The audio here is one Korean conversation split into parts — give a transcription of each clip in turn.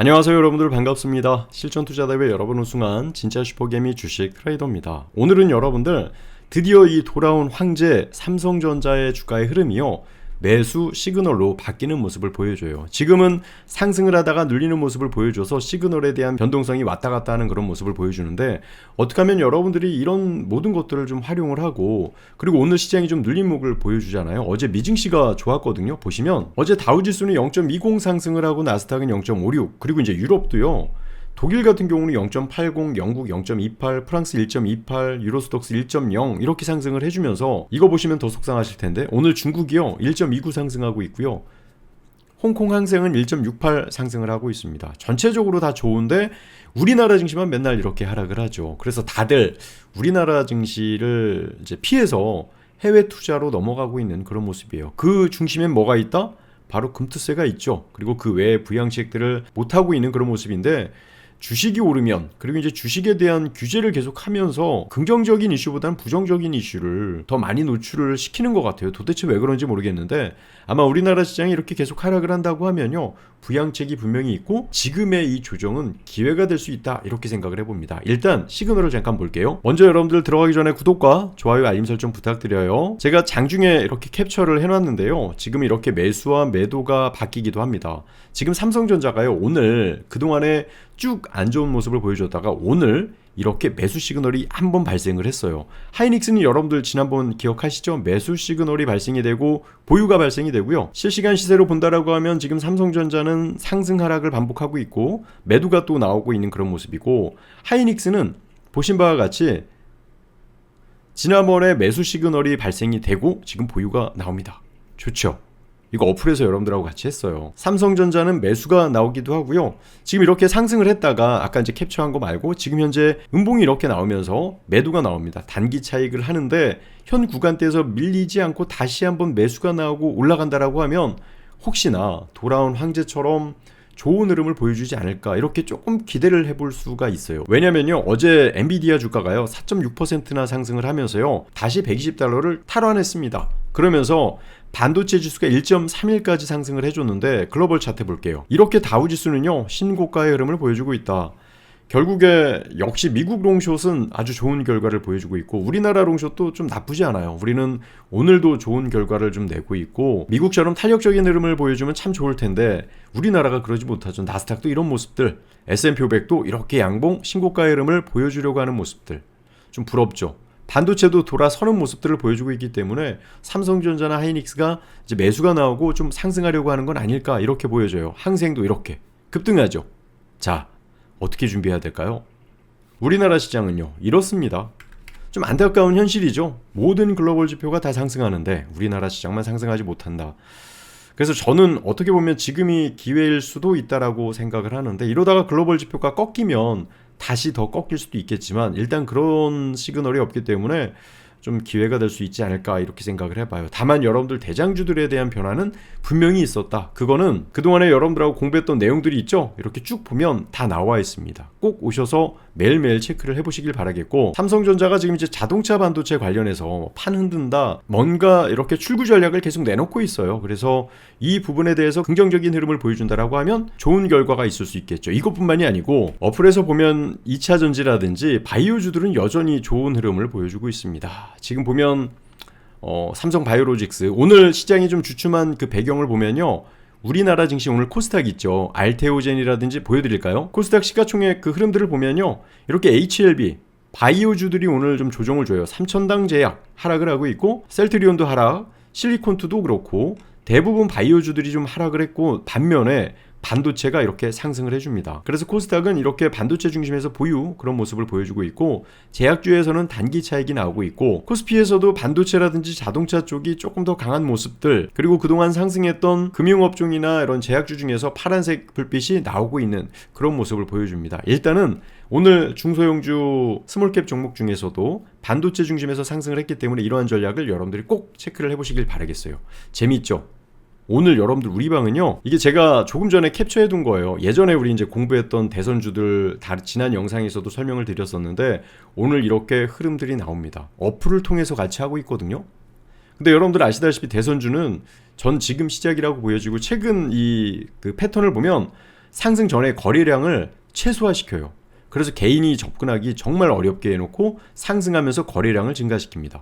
안녕하세요 여러분들 반갑습니다. 실전 투자 대회 여러분 우승한 진짜 슈퍼게임이 주식 트레이더입니다. 오늘은 여러분들 드디어 이 돌아온 황제 삼성전자의 주가의 흐름이요. 매수 시그널로 바뀌는 모습을 보여줘요. 지금은 상승을 하다가 눌리는 모습을 보여줘서 시그널에 대한 변동성이 왔다 갔다 하는 그런 모습을 보여주는데 어떻게 하면 여러분들이 이런 모든 것들을 좀 활용을 하고 그리고 오늘 시장이 좀 눌린 목을 보여주잖아요. 어제 미증시가 좋았거든요. 보시면 어제 다우지수는 0.20 상승을 하고 나스닥은 0.56 그리고 이제 유럽도요. 독일 같은 경우는 0.80, 영국 0.28, 프랑스 1.28, 유로스톡스 1.0 이렇게 상승을 해주면서 이거 보시면 더 속상하실 텐데 오늘 중국이요 1.29 상승하고 있고요. 홍콩 항생은 1.68 상승을 하고 있습니다. 전체적으로 다 좋은데 우리나라 증시만 맨날 이렇게 하락을 하죠. 그래서 다들 우리나라 증시를 이제 피해서 해외 투자로 넘어가고 있는 그런 모습이에요. 그 중심엔 뭐가 있다? 바로 금투세가 있죠. 그리고 그 외에 부양책들을 못 하고 있는 그런 모습인데 주식이 오르면 그리고 이제 주식에 대한 규제를 계속하면서 긍정적인 이슈보다는 부정적인 이슈를 더 많이 노출을 시키는 것 같아요. 도대체 왜 그런지 모르겠는데 아마 우리나라 시장이 이렇게 계속 하락을 한다고 하면요 부양책이 분명히 있고 지금의 이 조정은 기회가 될 수 있다 이렇게 생각을 해봅니다. 일단 시그널을 잠깐 볼게요. 먼저 여러분들 들어가기 전에 구독과 좋아요 알림 설정 부탁드려요. 제가 장중에 이렇게 캡처를 해놨는데요. 지금 이렇게 매수와 매도가 바뀌기도 합니다. 지금 삼성전자가요 오늘 그동안에 쭉 안 좋은 모습을 보여줬다가 오늘 이렇게 매수 시그널이 한 번 발생을 했어요. 하이닉스는 여러분들 지난번 기억하시죠? 매수 시그널이 발생이 되고 보유가 발생이 되고요. 실시간 시세로 본다라고 하면 지금 삼성전자는 상승 하락을 반복하고 있고 매도가 또 나오고 있는 그런 모습이고 하이닉스는 보신 바와 같이 지난번에 매수 시그널이 발생이 되고 지금 보유가 나옵니다. 좋죠. 이거 어플에서 여러분들하고 같이 했어요. 삼성전자는 매수가 나오기도 하고요. 지금 이렇게 상승을 했다가 아까 이제 캡처한 거 말고 지금 현재 음봉이 이렇게 나오면서 매도가 나옵니다. 단기 차익을 하는데 현 구간대에서 밀리지 않고 다시 한번 매수가 나오고 올라간다라고 하면 혹시나 돌아온 황제처럼 좋은 흐름을 보여주지 않을까 이렇게 조금 기대를 해볼 수가 있어요. 왜냐면요 어제 엔비디아 주가가요 4.6%나 상승을 하면서요 다시 120달러를 탈환했습니다. 그러면서 반도체 지수가 1.31까지 상승을 해줬는데 글로벌 차트 볼게요. 이렇게 다우 지수는요 신고가의 흐름을 보여주고 있다. 결국에 역시 미국 롱숏은 아주 좋은 결과를 보여주고 있고 우리나라 롱숏도 좀 나쁘지 않아요. 우리는 오늘도 좋은 결과를 좀 내고 있고 미국처럼 탄력적인 흐름을 보여주면 참 좋을 텐데 우리나라가 그러지 못하죠. 나스닥도 이런 모습들, S&P 500도 이렇게 양봉 신고가의 흐름을 보여주려고 하는 모습들 좀 부럽죠. 반도체도 돌아서는 모습들을 보여주고 있기 때문에 삼성전자나 하이닉스가 이제 매수가 나오고 좀 상승하려고 하는 건 아닐까 이렇게 보여져요. 항생도 이렇게 급등하죠. 자, 어떻게 준비해야 될까요? 우리나라 시장은요, 이렇습니다. 좀 안타까운 현실이죠. 모든 글로벌 지표가 다 상승하는데 우리나라 시장만 상승하지 못한다. 그래서 저는 어떻게 보면 지금이 기회일 수도 있다라고 생각을 하는데 이러다가 글로벌 지표가 꺾이면 다시 더 꺾일 수도 있겠지만 일단 그런 시그널이 없기 때문에 좀 기회가 될 수 있지 않을까 이렇게 생각을 해봐요. 다만 여러분들 대장주들에 대한 변화는 분명히 있었다. 그거는 그동안에 여러분들하고 공부했던 내용들이 있죠. 이렇게 쭉 보면 다 나와 있습니다. 꼭 오셔서 매일매일 체크를 해보시길 바라겠고 삼성전자가 지금 이제 자동차 반도체 관련해서 판 흔든다. 뭔가 이렇게 출구 전략을 계속 내놓고 있어요. 그래서 이 부분에 대해서 긍정적인 흐름을 보여준다라고 하면 좋은 결과가 있을 수 있겠죠. 이것뿐만이 아니고 어플에서 보면 2차 전지라든지 바이오주들은 여전히 좋은 흐름을 보여주고 있습니다. 지금 보면 어, 삼성 바이오로직스 오늘 시장이 좀 주춤한 그 배경을 보면요. 우리나라 증시 오늘 코스닥 있죠. 알테오젠이라든지 보여드릴까요? 코스닥 시가총액 그 흐름들을 보면요. 이렇게 HLB 바이오주들이 오늘 좀 조정을 줘요. 3천당 제약 하락을 하고 있고 셀트리온도 하락, 실리콘투도 그렇고 대부분 바이오주들이 좀 하락을 했고 반면에 반도체가 이렇게 상승을 해줍니다. 그래서 코스닥은 이렇게 반도체 중심에서 보유 그런 모습을 보여주고 있고 제약주에서는 단기 차익이 나오고 있고 코스피에서도 반도체라든지 자동차 쪽이 조금 더 강한 모습들 그리고 그동안 상승했던 금융업종이나 이런 제약주 중에서 파란색 불빛이 나오고 있는 그런 모습을 보여줍니다. 일단은 오늘 중소형주 스몰캡 종목 중에서도 반도체 중심에서 상승을 했기 때문에 이러한 전략을 여러분들이 꼭 체크를 해보시길 바라겠어요. 재밌죠? 오늘 여러분들 우리 방은요. 이게 제가 조금 전에 캡처해 둔 거예요. 예전에 우리 이제 공부했던 대선주들 다 지난 영상에서도 설명을 드렸었는데 오늘 이렇게 흐름들이 나옵니다. 어플을 통해서 같이 하고 있거든요. 근데 여러분들 아시다시피 대선주는 전 지금 시작이라고 보여지고 최근 이 그 패턴을 보면 상승 전에 거래량을 최소화시켜요. 그래서 개인이 접근하기 정말 어렵게 해놓고 상승하면서 거래량을 증가시킵니다.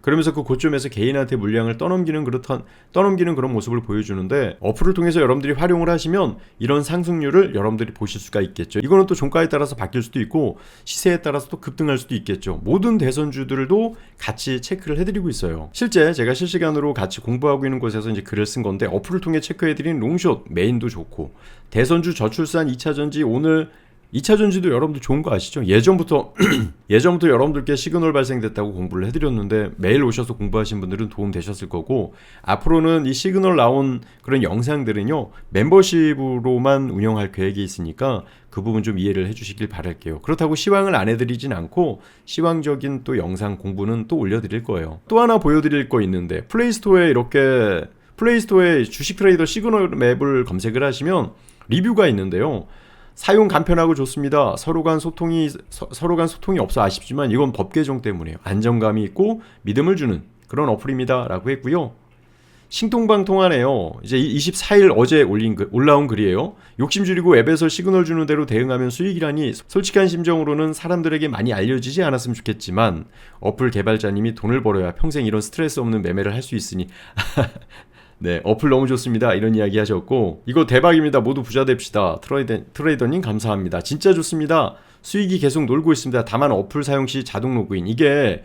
그러면서 그 고점에서 개인한테 물량을 떠넘기는 그렇던 떠넘기는 그런 모습을 보여주는데 어플을 통해서 여러분들이 활용을 하시면 이런 상승률을 여러분들이 보실 수가 있겠죠. 이거는 또 종가에 따라서 바뀔 수도 있고 시세에 따라서 또 급등할 수도 있겠죠. 모든 대선주들도 같이 체크를 해드리고 있어요. 실제 제가 실시간으로 같이 공부하고 있는 곳에서 이제 글을 쓴 건데 어플을 통해 체크해드린 롱숏 메인도 좋고 대선주 저출산 2차 전지 오늘 2차 전지도 여러분들 좋은 거 아시죠? 예전부터 예전부터 여러분들께 시그널 발생됐다고 공부를 해드렸는데 매일 오셔서 공부하신 분들은 도움 되셨을 거고 앞으로는 이 시그널 나온 그런 영상들은요 멤버십으로만 운영할 계획이 있으니까 그 부분 좀 이해를 해주시길 바랄게요. 그렇다고 시황을 안 해드리진 않고 시황적인 또 영상 공부는 또 올려드릴 거예요. 또 하나 보여드릴 거 있는데 플레이스토어에 이렇게 플레이스토어에 주식 트레이더 시그널 맵을 검색을 하시면 리뷰가 있는데요. 사용 간편하고 좋습니다. 서로 간 소통이 서, 로간 소통이 없어 아쉽지만 이건 법 개정 때문에요. 안정감이 있고 믿음을 주는 그런 어플입니다라고 했고요. 신통방통하네요. 이제 24일 어제 올린 글, 올라온 글이에요. 욕심 줄이고 앱에서 시그널 주는 대로 대응하면 수익이라니 솔직한 심정으로는 사람들에게 많이 알려지지 않았으면 좋겠지만 어플 개발자님이 돈을 벌어야 평생 이런 스트레스 없는 매매를 할 수 있으니 네, 어플 너무 좋습니다. 이런 이야기 하셨고, 이거 대박입니다. 모두 부자 됩시다. 트레이더, 트레이더님 감사합니다. 진짜 좋습니다. 수익이 계속 놀고 있습니다. 다만 어플 사용 시 자동 로그인. 이게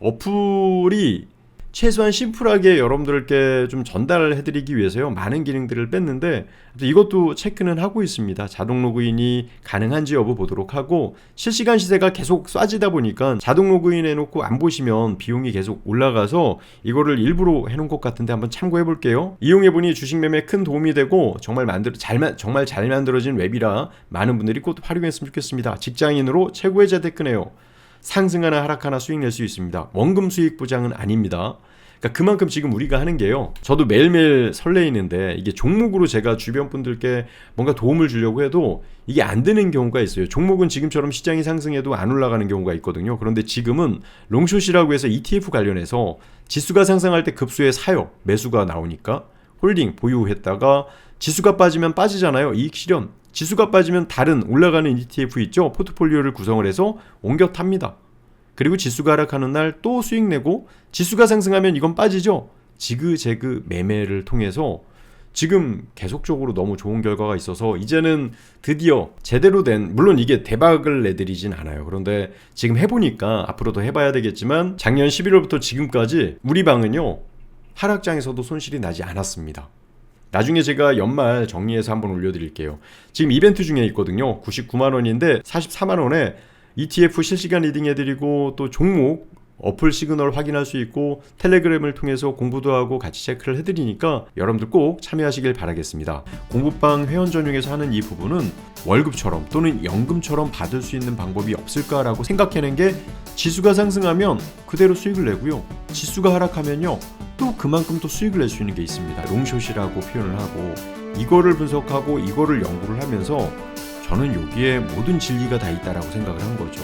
어플이 최소한 심플하게 여러분들께 좀 전달을 해드리기 위해서요. 많은 기능들을 뺐는데 이것도 체크는 하고 있습니다. 자동 로그인이 가능한지 여부 보도록 하고 실시간 시세가 계속 쏴지다 보니까 자동 로그인 해놓고 안 보시면 비용이 계속 올라가서 이거를 일부러 해놓은 것 같은데 한번 참고해 볼게요. 이용해보니 주식 매매에 큰 도움이 되고 정말 만들 잘 정말 잘 만들어진 웹이라 많은 분들이 꼭 활용했으면 좋겠습니다. 직장인으로 최고의 재테크네요 상승하나 하락하나 수익 낼 수 있습니다. 원금 수익 보장은 아닙니다. 그러니까 그만큼 지금 우리가 하는 게요. 저도 매일매일 설레이는데 이게 종목으로 제가 주변 분들께 뭔가 도움을 주려고 해도 이게 안 되는 경우가 있어요. 종목은 지금처럼 시장이 상승해도 안 올라가는 경우가 있거든요. 그런데 지금은 롱숏이라고 해서 ETF 관련해서 지수가 상승할 때 급수에 사요. 매수가 나오니까 홀딩 보유했다가 지수가 빠지면 빠지잖아요. 이익 실현. 지수가 빠지면 다른 올라가는 ETF 있죠. 포트폴리오를 구성을 해서 옮겨 탑니다. 그리고 지수가 하락하는 날 또 수익 내고 지수가 상승하면 이건 빠지죠. 지그재그 매매를 통해서 지금 계속적으로 너무 좋은 결과가 있어서 이제는 드디어 제대로 된 물론 이게 대박을 내드리진 않아요. 그런데 지금 해보니까 앞으로도 해봐야 되겠지만 작년 11월부터 지금까지 우리 방은요 하락장에서도 손실이 나지 않았습니다. 나중에 제가 연말 정리해서 한번 올려드릴게요. 지금 이벤트 중에 있거든요. 99만 원인데 44만 원에 ETF 실시간 리딩 해드리고 또 종목 어플 시그널 확인할 수 있고 텔레그램을 통해서 공부도 하고 같이 체크를 해드리니까 여러분들 꼭 참여하시길 바라겠습니다. 공부방 회원 전용에서 하는 이 부분은 월급처럼 또는 연금처럼 받을 수 있는 방법이 없을까라고 생각해낸 게 지수가 상승하면 그대로 수익을 내고요. 지수가 하락하면요. 또 그만큼 또 수익을 낼 수 있는 게 있습니다. 롱숏이라고 표현을 하고 이거를 분석하고 이거를 연구를 하면서 저는 여기에 모든 진리가 다 있다라고 생각을 한 거죠.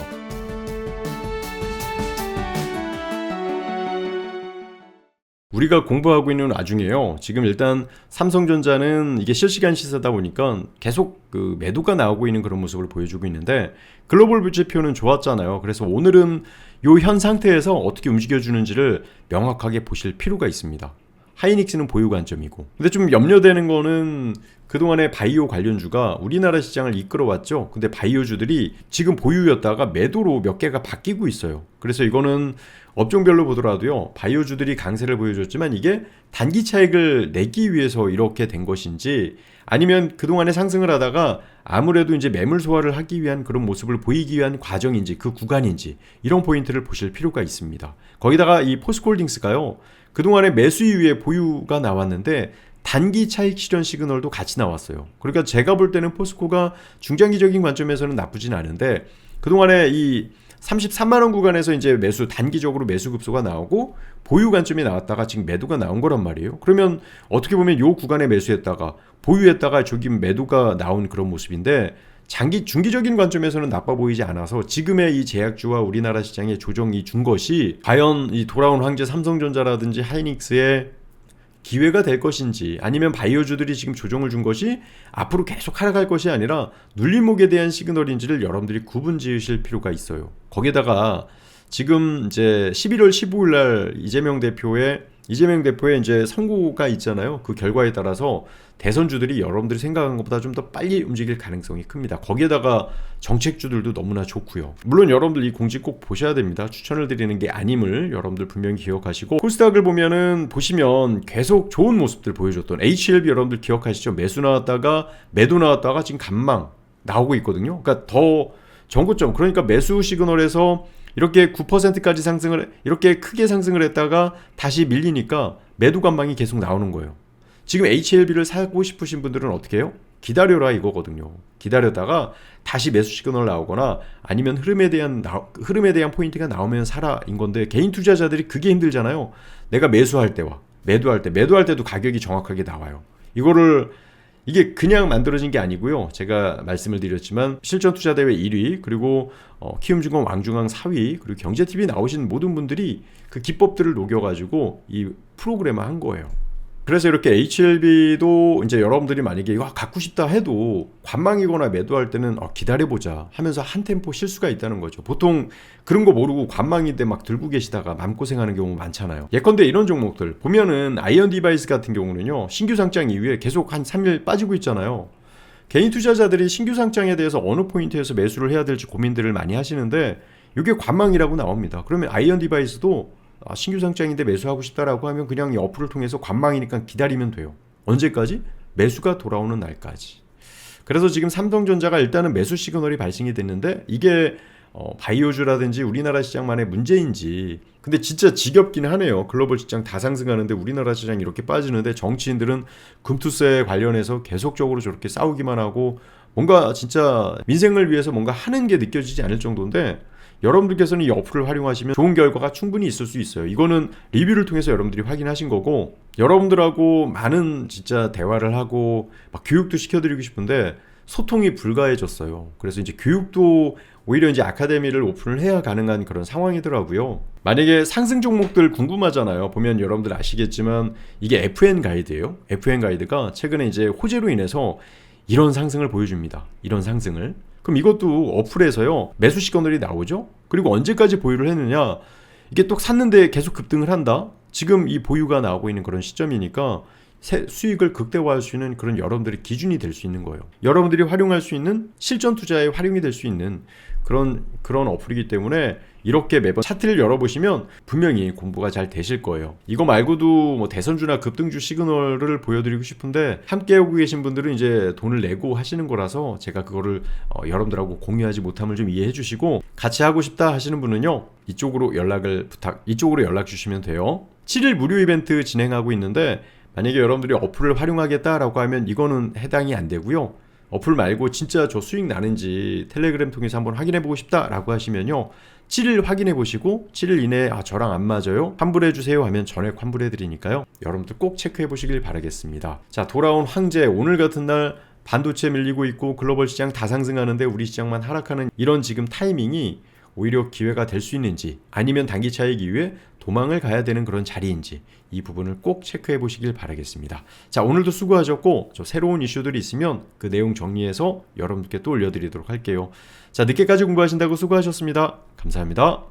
우리가 공부하고 있는 와중에요. 지금 일단 삼성전자는 이게 실시간 시세다 보니까 계속 그 매도가 나오고 있는 그런 모습을 보여주고 있는데 글로벌 부지표는 좋았잖아요. 그래서 오늘은 요 현 상태에서 어떻게 움직여주는지를 명확하게 보실 필요가 있습니다. 하이닉스는 보유 관점이고. 근데 좀 염려되는 거는 그동안에 바이오 관련주가 우리나라 시장을 이끌어왔죠. 근데 바이오주들이 지금 보유였다가 매도로 몇 개가 바뀌고 있어요. 그래서 이거는 업종별로 보더라도요. 바이오주들이 강세를 보여줬지만 이게 단기 차익을 내기 위해서 이렇게 된 것인지 아니면 그동안에 상승을 하다가 아무래도 이제 매물 소화를 하기 위한 그런 모습을 보이기 위한 과정인지 그 구간인지 이런 포인트를 보실 필요가 있습니다. 거기다가 이 포스콜딩스가요. 그동안에 매수 이후에 보유가 나왔는데 단기 차익 실현 시그널도 같이 나왔어요. 그러니까 제가 볼 때는 포스코가 중장기적인 관점에서는 나쁘진 않은데 그동안에 이 33만 원 구간에서 이제 매수 단기적으로 매수 급소가 나오고 보유 관점이 나왔다가 지금 매도가 나온 거란 말이에요. 그러면 어떻게 보면 요 구간에 매수했다가 보유했다가 저기 매도가 나온 그런 모습인데 장기 중기적인 관점에서는 나빠 보이지 않아서 지금의 이 제약주와 우리나라 시장의 조정이 준 것이 과연 이 돌아온 황제 삼성전자라든지 하이닉스의 기회가 될 것인지 아니면 바이오주들이 지금 조정을 준 것이 앞으로 계속 하락할 것이 아니라 눌림목에 대한 시그널인지를 여러분들이 구분 지으실 필요가 있어요. 거기에다가 지금 이제 11월 15일 날 이재명 대표의 이재명 대표의 이제 선고가 있잖아요. 그 결과에 따라서 대선주들이 여러분들이 생각한 것보다 좀 더 빨리 움직일 가능성이 큽니다. 거기에다가 정책주들도 너무나 좋고요. 물론 여러분들 이 공지 꼭 보셔야 됩니다. 추천을 드리는 게 아님을 여러분들 분명히 기억하시고 코스닥을 보면은 보시면 계속 좋은 모습들 보여줬던 HLB 여러분들 기억하시죠? 매수 나왔다가 매도 나왔다가 지금 간망 나오고 있거든요. 그러니까 더 정고점 그러니까 매수 시그널에서 이렇게 9%까지 상승을 이렇게 크게 상승을 했다가 다시 밀리니까 매도 관망이 계속 나오는 거예요. 지금 HLB를 사고 싶으신 분들은 어떻게 해요? 기다려라 이거거든요. 기다렸다가 다시 매수 시그널 나오거나 아니면 흐름에 대한 나, 흐름에 대한 포인트가 나오면 사라인 건데 개인 투자자들이 그게 힘들잖아요. 내가 매수할 때와 매도할 때 매도할 때도 가격이 정확하게 나와요. 이거를 이게 그냥 만들어진 게 아니고요. 제가 말씀을 드렸지만 실전 투자 대회 1위 그리고 어, 키움증권 왕중왕 4위 그리고 경제TV 나오신 모든 분들이 그 기법들을 녹여가지고 이 프로그램을 한 거예요. 그래서 이렇게 HLB도 이제 여러분들이 만약에 이거 갖고 싶다 해도 관망이거나 매도할 때는 어, 기다려보자 하면서 한 템포 실수가 있다는 거죠. 보통 그런 거 모르고 관망인데 막 들고 계시다가 마음고생하는 경우 많잖아요. 예컨대 이런 종목들 보면은 아이언 디바이스 같은 경우는요 신규 상장 이후에 계속 한 3일 빠지고 있잖아요. 개인 투자자들이 신규 상장에 대해서 어느 포인트에서 매수를 해야 될지 고민들을 많이 하시는데 이게 관망이라고 나옵니다. 그러면 아이언 디바이스도 아, 신규 상장인데 매수하고 싶다라고 하면 그냥 이 어플을 통해서 관망이니까 기다리면 돼요. 언제까지? 매수가 돌아오는 날까지. 그래서 지금 삼성전자가 일단은 매수 시그널이 발생이 됐는데 이게 어, 바이오주라든지 우리나라 시장만의 문제인지 근데 진짜 지겹긴 하네요. 글로벌 시장 다 상승하는데 우리나라 시장 이렇게 빠지는데 정치인들은 금투세 관련해서 계속적으로 저렇게 싸우기만 하고 뭔가 진짜 민생을 위해서 뭔가 하는 게 느껴지지 않을 정도인데 여러분들께서는 이 어플을 활용하시면 좋은 결과가 충분히 있을 수 있어요. 이거는 리뷰를 통해서 여러분들이 확인하신 거고 여러분들하고 많은 진짜 대화를 하고 막 교육도 시켜드리고 싶은데 소통이 불가해졌어요. 그래서 이제 교육도 오히려 이제 아카데미를 오픈을 해야 가능한 그런 상황이더라고요. 만약에 상승 종목들 궁금하잖아요. 보면 여러분들 아시겠지만 이게 FN 가이드예요. FN 가이드가 최근에 이제 호재로 인해서 이런 상승을 보여줍니다. 이런 상승을. 그럼 이것도 어플에서요 매수 시그널이 나오죠. 그리고 언제까지 보유를 했느냐 이게 또 샀는데 계속 급등을 한다. 지금 이 보유가 나오고 있는 그런 시점이니까 세- 수익을 극대화할 수 있는 그런 여러분들의 기준이 될 수 있는 거예요. 여러분들이 활용할 수 있는 실전 투자에 활용이 될 수 있는 그런 그런 어플이기 때문에 이렇게 매번 차트를 열어보시면 분명히 공부가 잘 되실 거예요. 이거 말고도 뭐 대선주나 급등주 시그널을 보여드리고 싶은데 함께 하고 계신 분들은 이제 돈을 내고 하시는 거라서 제가 그거를 어, 여러분들하고 공유하지 못함을 좀 이해해 주시고 같이 하고 싶다 하시는 분은요 이쪽으로 연락을 부탁 이쪽으로 연락 주시면 돼요. 7일 무료 이벤트 진행하고 있는데 만약에 여러분들이 어플을 활용하겠다라고 하면 이거는 해당이 안 되고요. 어플 말고 진짜 저 수익 나는지 텔레그램 통해서 한번 확인해 보고 싶다라고 하시면요. 7일 확인해 보시고 7일 이내에 아 저랑 안 맞아요. 환불해 주세요 하면 전액 환불해 드리니까요. 여러분들 꼭 체크해 보시길 바라겠습니다. 자, 돌아온 황제 오늘 같은 날 반도체 밀리고 있고 글로벌 시장 다 상승하는데 우리 시장만 하락하는 이런 지금 타이밍이 오히려 기회가 될 수 있는지 아니면 단기 차익 이후에 도망을 가야 되는 그런 자리인지 이 부분을 꼭 체크해 보시길 바라겠습니다. 자, 오늘도 수고하셨고 저 새로운 이슈들이 있으면 그 내용 정리해서 여러분께 또 올려드리도록 할게요. 자, 늦게까지 공부하신다고 수고하셨습니다. 감사합니다.